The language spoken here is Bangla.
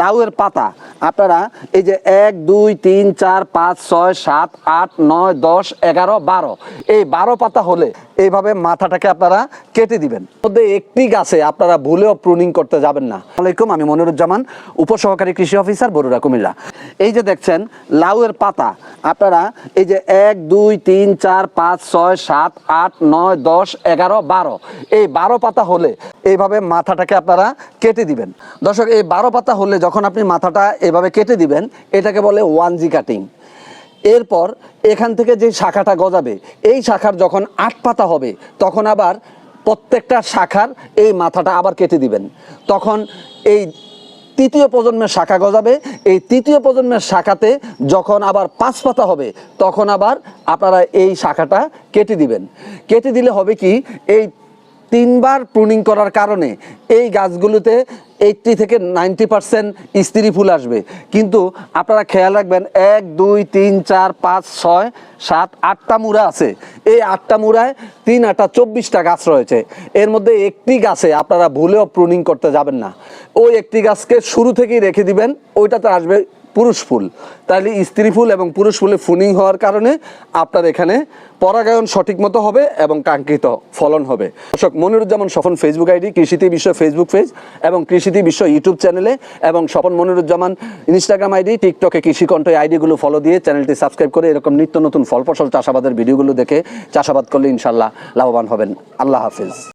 লাউয়ের পাতা। আপনারা এই যে এক, দুই, তিন, চার, পাঁচ, ছয়, সাত, আট, নয়, দশ, এগারো, বারো। এই বারো পাতা হলে এইভাবে মাথাটাকে আপনারা কেটে দিবেন। মধ্যে একটি গাছে আপনারা ভুলেও প্রুনিং করতে যাবেন না। আলাইকুম, আমি মনিরুজ্জামান, উপসহকারী কৃষি অফিসার বরুরা কুমিল্লা। এই যে দেখছেন, লাউয়ের পাতা আপনারা এই যে এক, দুই, তিন, চার, পাঁচ, ছয়, সাত, আট, নয়, দশ, এগারো, বারো, এই বারো পাতা হলে এইভাবে মাথাটাকে আপনারা কেটে দিবেন। দর্শক, এই বারো পাতা হলে যখন আপনি মাথাটা এভাবে কেটে দিবেন, এটাকে বলে ওয়ান জি কাটিং। এরপর এখান থেকে যে শাখাটা গজাবে, এই শাখার যখন আট পাতা হবে, তখন আবার প্রত্যেকটা শাখার এই মাথাটা আবার কেটে দিবেন। তখন এই তৃতীয় প্রজন্মের শাখা গজাবে। এই তৃতীয় প্রজন্মের শাখাতে যখন আবার পাঁচ পাতা হবে, তখন আবার আপনারা এই শাখাটা কেটে দিবেন। কেটে দিলে হবে কি? এই তিনবার প্রুনিং করার কারণে এই গাছগুলোতে এইটটি থেকে নাইনটি পার্সেন্ট স্ত্রী ফুল আসবে। কিন্তু আপনারা খেয়াল রাখবেন, এক, দুই, তিন, চার, পাঁচ, ছয়, সাত, আটটা মুড়া আছে। এই আটটা মুড়ায় তিন আটটা চব্বিশটা গাছ রয়েছে। এর মধ্যে একটি গাছে আপনারা ভুলেও প্রুনিং করতে যাবেন না। ওই একটি গাছকে শুরু থেকেই রেখে দিবেন, ওইটাতে আসবে পুরুষ ফুল। তাহলে স্ত্রী ফুল এবং পুরুষ ফুলে ফুনিং হওয়ার কারণে আপনার এখানে পরাগায়ন সঠিক মতো হবে এবং কাঙ্ক্ষিত ফলন হবে। দর্শক, মনিরুজ্জামান স্বপন ফেসবুক আইডি, কৃষিতে বিশ্ব ফেসবুক পেজ এবং কৃষিতে বিশ্ব ইউটিউব চ্যানেলে এবং স্বপন মনিরুজ্জামান ইনস্টাগ্রাম আইডি টিকটকে কৃষিকণ্ঠ আইডিগুলো ফলো দিয়ে চ্যানেলটি সাবস্ক্রাইব করে এরকম নিত্য নতুন ফল ফসল চাষাবাদের ভিডিওগুলো দেখে চাষাবাদ করলে ইনশাল্লাহ লাভবান হবেন। আল্লাহ হাফিজ।